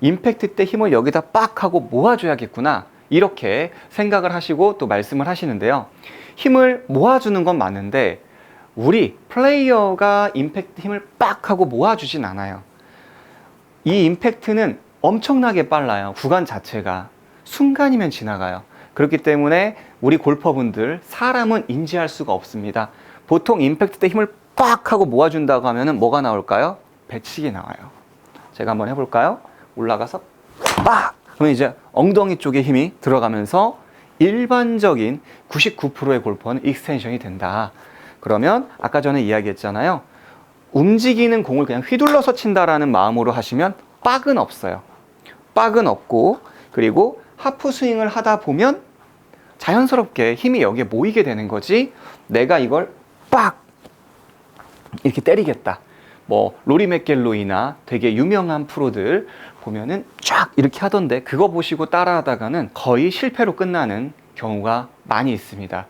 임팩트 때 힘을 여기다 빡 하고 모아줘야겠구나. 이렇게 생각을 하시고 또 말씀을 하시는데요. 힘을 모아주는 건 맞는데, 우리 플레이어가 임팩트 힘을 빡 하고 모아주진 않아요. 이 임팩트는 엄청나게 빨라요. 구간 자체가. 순간이면 지나가요. 그렇기 때문에 우리 골퍼분들, 사람은 인지할 수가 없습니다. 보통 임팩트 때 힘을 빡 하고 모아준다고 하면은 뭐가 나올까요? 배치기 나와요. 제가 한번 해볼까요? 올라가서 빡! 그러면 이제 엉덩이 쪽에 힘이 들어가면서 일반적인 99%의 골퍼는 익스텐션이 된다. 그러면 아까 전에 이야기했잖아요. 움직이는 공을 그냥 휘둘러서 친다라는 마음으로 하시면 빡은 없어요. 빡은 없고 그리고 하프 스윙을 하다 보면 자연스럽게 힘이 여기에 모이게 되는 거지 내가 이걸 빡 이렇게 때리겠다. 뭐 로리 맥겔로이나 되게 유명한 프로들 보면은 쫙 이렇게 하던데 그거 보시고 따라하다가는 거의 실패로 끝나는 경우가 많이 있습니다.